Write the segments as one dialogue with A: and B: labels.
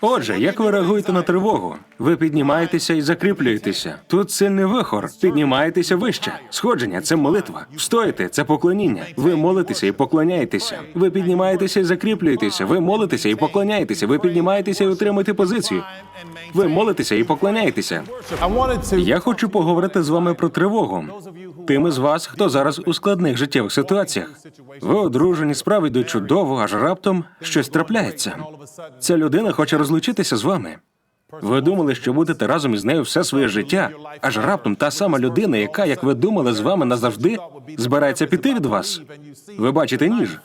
A: Отже, як ви реагуєте на тривогу? Ви піднімаєтеся і закріплюєтеся. Тут сильний вихор. Піднімаєтеся вище. Сходження це молитва. Стоїте це поклоніння. Ви молитеся і поклоняєтеся. Ви піднімаєтеся і закріплюєтеся. Ви молитеся і поклоняєтеся. Ви піднімаєтеся і утримуєте позицію. Ви молитеся і поклоняєтеся. Я хочу поговорити з вами про тривогу. Тим із вас, хто зараз у складних життєвих ситуаціях. Ви одружені, справи йдуть чудово, аж раптом щось трапляється. Ця людина хоче розлучитися з вами. Ви думали, що будете разом із нею все своє життя, аж раптом та сама людина, яка, як ви думали, з вами назавжди, збирається піти від вас. Ви бачите ніж.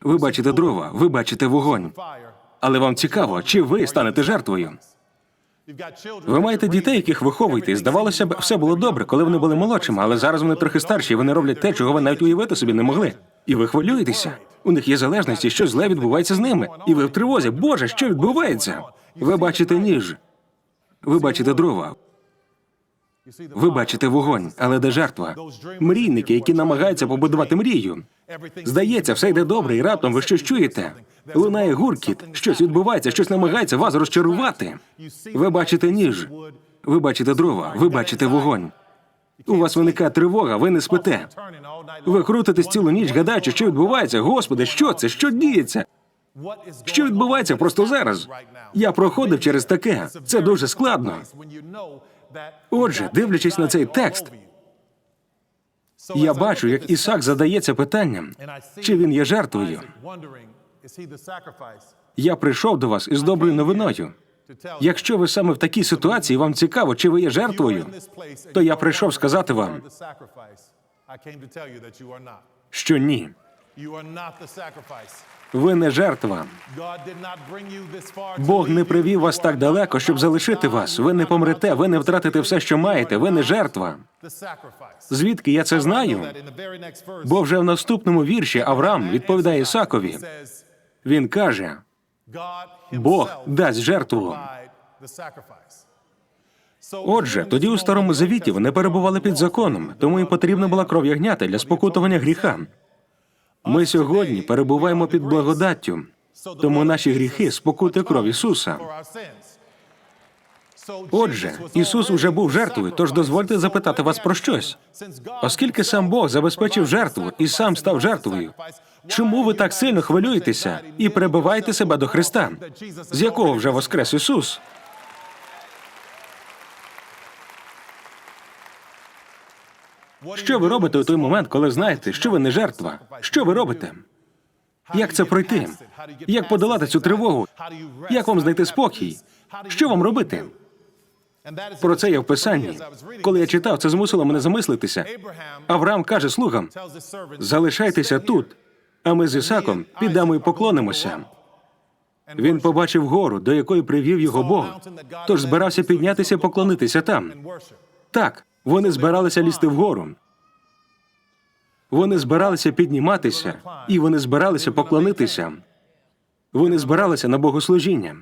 A: Ви бачите дрова, ви бачите вогонь. Але вам цікаво, чи ви станете жертвою. Ви маєте дітей, яких виховуєте, і здавалося б, все було добре, коли вони були молодшими, але зараз вони трохи старші, і вони роблять те, чого ви навіть уявити собі не могли. І ви хвилюєтеся. У них є залежність, і щось зле відбувається з ними. І ви в тривозі. Боже, що відбувається? Ви бачите ніж. Ви бачите дрова. Ви бачите вогонь, але де жертва? Мрійники, які намагаються побудувати мрію. Здається, все йде добре, і раптом ви щось чуєте. Лунає гуркіт, щось відбувається, щось намагається вас розчарувати. Ви бачите ніж. Ви бачите дрова, ви бачите вогонь. У вас виникає тривога, ви не спите. Ви крутитесь цілу ніч, гадаючи, що відбувається. Господи, що це? Що діється? Що відбувається просто зараз? Я проходив через таке. Це дуже складно. Отже, дивлячись на цей текст, я бачу, як Ісак задається питанням, чи він є жертвою. Я прийшов до вас із доброю новиною. Якщо ви саме в такій ситуації, вам цікаво, чи ви є жертвою, то я прийшов сказати вам, що ні, ви не жертва. Бог не привів вас так далеко, щоб залишити вас. Ви не помрете, ви не втратите все, що маєте. Ви не жертва. Звідки я це знаю? Бо вже в наступному вірші Авраам відповідає Ісакові. Він каже: Бог дасть жертву. Отже, тоді у старому завіті вони перебували під законом, тому їм потрібна була кров ягнята для спокутування гріха. Ми сьогодні перебуваємо під благодаттю, тому наші гріхи спокути кров Ісуса. Отже, Ісус уже був жертвою, тож дозвольте запитати вас про щось. Оскільки сам Бог забезпечив жертву і сам став жертвою, чому ви так сильно хвилюєтеся і перебиваєте себе до Христа, з якого вже воскрес Ісус? Що ви робите у той момент, коли знаєте, що ви не жертва? Що ви робите? Як це пройти? Як подолати цю тривогу? Як вам знайти спокій? Що вам робити? Про це є в писанні. Коли я читав, це змусило мене замислитися. Авраам каже слугам: залишайтеся тут, а ми з Ісаком підемо і поклонимося. Він побачив гору, до якої привів його Бог. Тож збирався піднятися і поклонитися там. Так, вони збиралися лізти вгору. Вони збиралися підніматися, і вони збиралися поклонитися. Вони збиралися на богослужіння.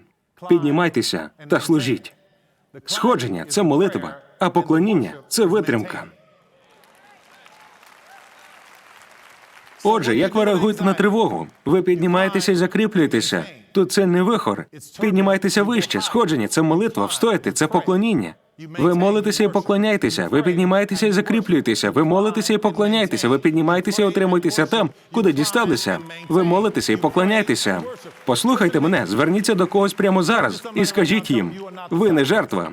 A: Піднімайтеся та служіть. Сходження це молитва, а поклоніння це витримка. Отже, як ви реагуєте на тривогу? Ви піднімаєтеся і закріплюєтеся. Тут це не вихор. Піднімайтеся вище. Сходження це молитва, встояти, це поклоніння. Ви молитеся і поклоняєтеся. Ви піднімаєтеся і закріплюєтеся. Ви молитеся і поклоняєтеся. Ви піднімаєтеся і отримуєтеся там, куди дісталися. Ви молитеся і поклоняєтеся. Послухайте мене, зверніться до когось прямо зараз і скажіть їм: ви не жертва.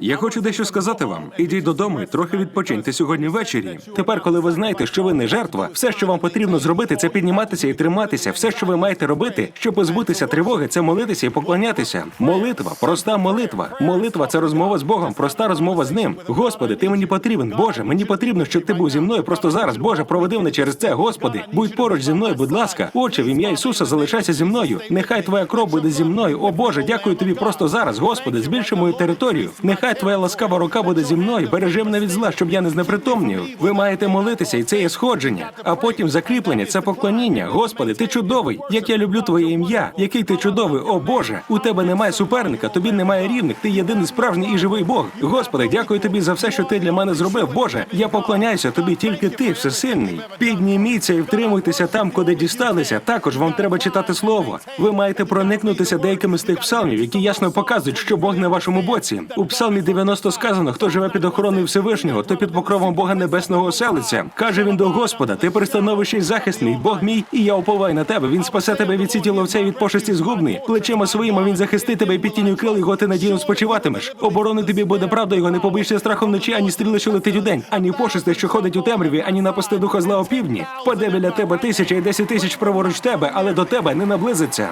A: Я хочу дещо сказати вам. Ідіть додому і трохи відпочиньте сьогодні ввечері. Тепер, коли ви знаєте, що ви не жертва, все, що вам потрібно зробити, це підніматися і триматися. Все, що ви маєте робити, щоб позбутися тривоги, це молитися і поклонятися. Молитва, проста молитва. Молитва це розмова з Богом, проста розмова з ним. Господи, ти мені потрібен. Боже, мені потрібно, щоб ти був зі мною просто зараз. Боже, проведи мене через це. Господи, будь поруч зі мною, будь ласка. Отче, в ім'я Ісуса залишайся зі мною. Нехай твоя кров буде зі мною. О Боже, дякую тобі просто зараз. Господи, збільши мою територію. Нехай твоя ласкава рука буде зі мною, бережи мене від зла, щоб я не знепритомнів. Ви маєте молитися, і це є сходження. А потім закріплення, це поклоніння. Господи, ти чудовий. Як я люблю твоє ім'я. Який ти чудовий, о Боже. У тебе немає суперника, тобі немає рівних. Ти єдиний справжній і живий Бог. Господи, дякую тобі за все, що ти для мене зробив. Боже, я поклоняюся тобі, тільки ти всесильний. Підніміться і втримуйтеся там, куди дісталися. Також вам треба читати слово. Ви маєте проникнутися деякими з тих псалмів, які ясно показують, що Бог на вашому боці. У псалмі 90 сказано: хто живе під охороною Всевишнього, то під покровом Бога Небесного оселиться. Каже він до Господа: Ти пристановище й захист мій, Бог мій, і я уповаю на тебе. Він спасе тебе від сіті ловця і від пошесті згубний. Плечима своїми він захистить тебе і під тінню крил його ти надійно спочиватимеш. Оборони тобі буде правда його, не побоїшся страхом вночі, ані стріли, що летить у день, ані пошести, що ходить у темряві, ані напасти духа зла опівдні. Паде біля тебе тисяча і десять тисяч праворуч тебе, але до тебе не наблизиться.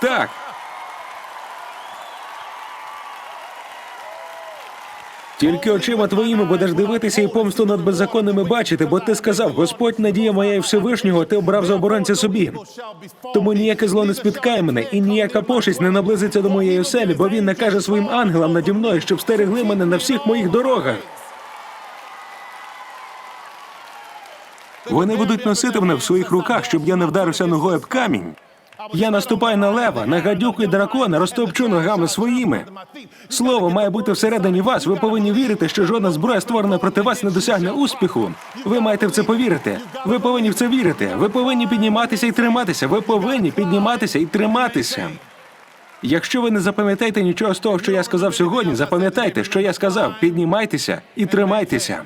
A: Так, Тільки очима твоїми будеш дивитися і помсту над беззаконними бачити, бо ти сказав: Господь надія моя і Всевишнього, ти обрав за оборонця собі. Тому ніяке зло не спіткає мене, і ніяка пошесть не наблизиться до моєї оселі, бо він накаже своїм ангелам наді мною, щоб стерегли мене на всіх моїх дорогах. Вони будуть носити мене в своїх руках, щоб я не вдарився ногою об камінь. Я наступаю на лева, на гадюку і дракона, розтопчу ногами своїми. Слово має бути всередині вас. Ви повинні вірити, що жодна зброя, створена проти вас, не досягне успіху. Ви маєте в це повірити. Ви повинні в це вірити. Ви повинні підніматися і триматися. Ви повинні підніматися і триматися. Якщо ви не запам'ятаєте нічого з того, що я сказав сьогодні, запам'ятайте, що я сказав. Піднімайтеся і тримайтеся.